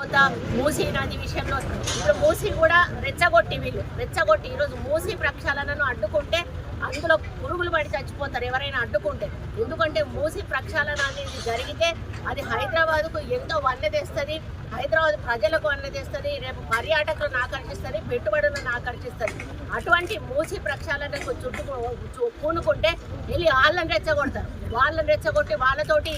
కొంత మూసీ నది విషయంలో ఇప్పుడు మూసీ కూడా రెచ్చగొట్టి వీళ్ళు. రెచ్చగొట్టి ఈరోజు మూసీ ప్రక్షాళనను అడ్డుకుంటే అందులో పురుగులు పడి చచ్చిపోతారు ఎవరైనా అడ్డుకుంటే. ఎందుకంటే మూసీ ప్రక్షాళన అనేది జరిగితే అది హైదరాబాద్కు ఎంతో వన్నె తెస్తుంది. హైదరాబాద్ ప్రజలకు వన్నె తెస్తుంది. రేపు పర్యాటకులను ఆకర్షిస్తుంది పెట్టుబడులను ఆకర్షిస్తుంది అటువంటి మూసీ ప్రక్షాళనకు చుట్టూ పూనుకుంటే వెళ్ళి వాళ్ళని రెచ్చగొడతారు. వాళ్ళని రెచ్చగొట్టి వాళ్ళతోటి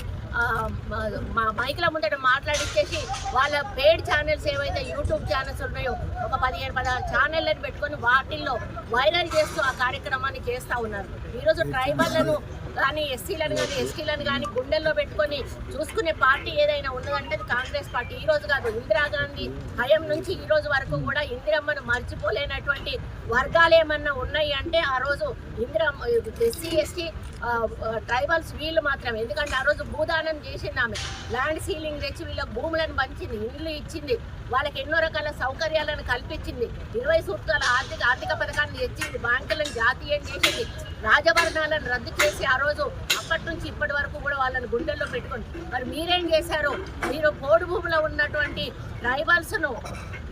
మైకుల ముందట మాట్లాడిచ్చేసి వాళ్ళ పేడ్ ఛానల్స్ ఏవైతే యూట్యూబ్ ఛానల్స్ ఉన్నాయో ఒక పదిహేను పదహారు ఛానళ్ళని పెట్టుకొని వాటిల్లో వైరల్ చేస్తూ ఆ కార్యక్రమాన్ని చేస్తూ ఉన్నారు. ఈరోజు ట్రైబల్లను కానీ ఎస్సీలను కానీ ఎస్టీలను కానీ గుండెల్లో పెట్టుకొని చూసుకునే పార్టీ ఏదైనా ఉన్నదంటే కాంగ్రెస్ పార్టీ. ఈ రోజు కాదు ఇందిరాగాంధీ హయం నుంచి ఈ రోజు వరకు కూడా ఇందిరమ్మను మర్చిపోలేనటువంటి వర్గాలు ఏమన్నా ఉన్నాయి అంటే ఆ రోజు ఇందిరమ్మ ఎస్సీ ఎస్టీ ట్రైబల్స్ వీళ్ళు మాత్రమే. ఎందుకంటే ఆ రోజు భూదాన చేసింది ఆమె. ల్యాండ్ సీలింగ్ తెచ్చి వీళ్ళ భూములను పంచింది ఇల్లు ఇచ్చింది వాళ్ళకి ఎన్నో రకాల సౌకర్యాలను కల్పించింది ఇరవై సూత్రాల ఆర్థిక ఆర్థిక పథకాన్ని తెచ్చింది బ్యాంకులను జాతీయం చేసింది రాజభరణాలను రద్దు చేసి ఆ రోజు అప్పటి నుంచి ఇప్పటి వరకు కూడా వాళ్ళని గుండెల్లో పెట్టుకుని. మరి మీరేం చేశారు? మీరు పోడు భూమిలో ఉన్నటువంటి ట్రైబల్స్ను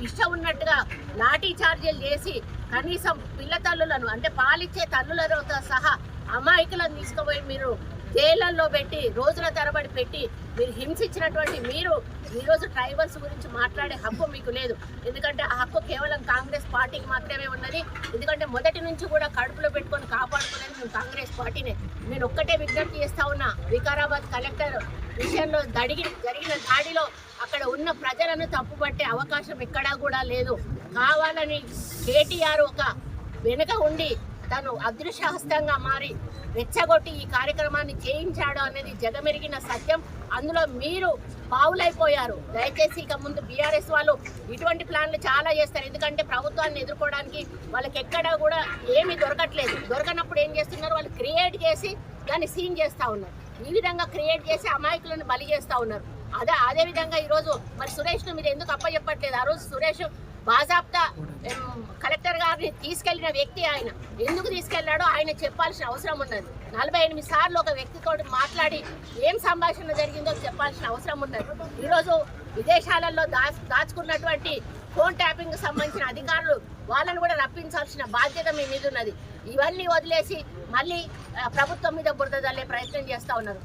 ఇష్టం ఉన్నట్టుగా లాఠీ చార్జీలు చేసి కనీసం పిల్ల తల్లులను అంటే పాలిచ్చే తల్లులతో సహా అమాయకులను తీసుకుపోయి మీరు జైళ్ళల్లో పెట్టి రోజుల తరబడి పెట్టి మీరు హింసించినటువంటి మీరు ఈరోజు ట్రైబల్స్ గురించి మాట్లాడే హక్కు మీకు లేదు. ఎందుకంటే ఆ హక్కు కేవలం కాంగ్రెస్ పార్టీకి మాత్రమే ఉన్నది. ఎందుకంటే మొదటి నుంచి కూడా కడుపులో పెట్టుకొని కాపాడుకునేది మేము కాంగ్రెస్ పార్టీనే. నేను ఒక్కటే విజ్ఞప్తి చేస్తా ఉన్నా వికారాబాద్ కలెక్టర్ విషయంలో దడిగి జరిగిన దాడిలో అక్కడ ఉన్న ప్రజలను తప్పుపట్టే అవకాశం ఎక్కడా కూడా లేదు. కావాలని కేటీఆర్ ఒక వెనుక ఉండి తను అదృశ్యహస్తంగా మారి రెచ్చగొట్టి ఈ కార్యక్రమాన్ని చేయించాడు అనేది జగమెరిగిన సత్యం. అందులో మీరు పావులైపోయారు. దయచేసి ఇక ముందు బీఆర్ఎస్ వాళ్ళు ఇటువంటి ప్లాన్లు చాలా చేస్తారు. ఎందుకంటే ప్రభుత్వాన్ని ఎదుర్కోవడానికి వాళ్ళకి ఎక్కడా కూడా ఏమీ దొరకట్లేదు. దొరకనప్పుడు ఏం చేస్తున్నారు? వాళ్ళు క్రియేట్ చేసి దాన్ని సీన్ చేస్తూ ఉన్నారు. ఈ విధంగా క్రియేట్ చేసి అమాయకులను బలి చేస్తూ ఉన్నారు. అదే అదే విధంగా ఈరోజు మరి సురేష్ను మీరు ఎందుకు అప్పచెప్పట్లేదు? ఆ రోజు సురేష్ బాజాప్తా కలెక్టర్ గారిని తీసుకెళ్ళిన వ్యక్తి ఆయన. ఎందుకు తీసుకెళ్ళాడో ఆయన చెప్పాల్సిన అవసరం ఉన్నది. నలభై ఎనిమిది సార్లు ఒక వ్యక్తితో మాట్లాడి ఏం సంభాషణ జరిగిందో చెప్పాల్సిన అవసరం ఉన్నది. ఈరోజు విదేశాలలో దాచుకున్నటువంటి ఫోన్ ట్యాపింగ్ సంబంధించిన అధికారులు వాళ్ళను కూడా రప్పించాల్సిన బాధ్యత మీ మీద ఉన్నది. ఇవన్నీ వదిలేసి మళ్ళీ ప్రభుత్వం మీద బురద జల్లే ప్రయత్నం చేస్తూ ఉన్నారు.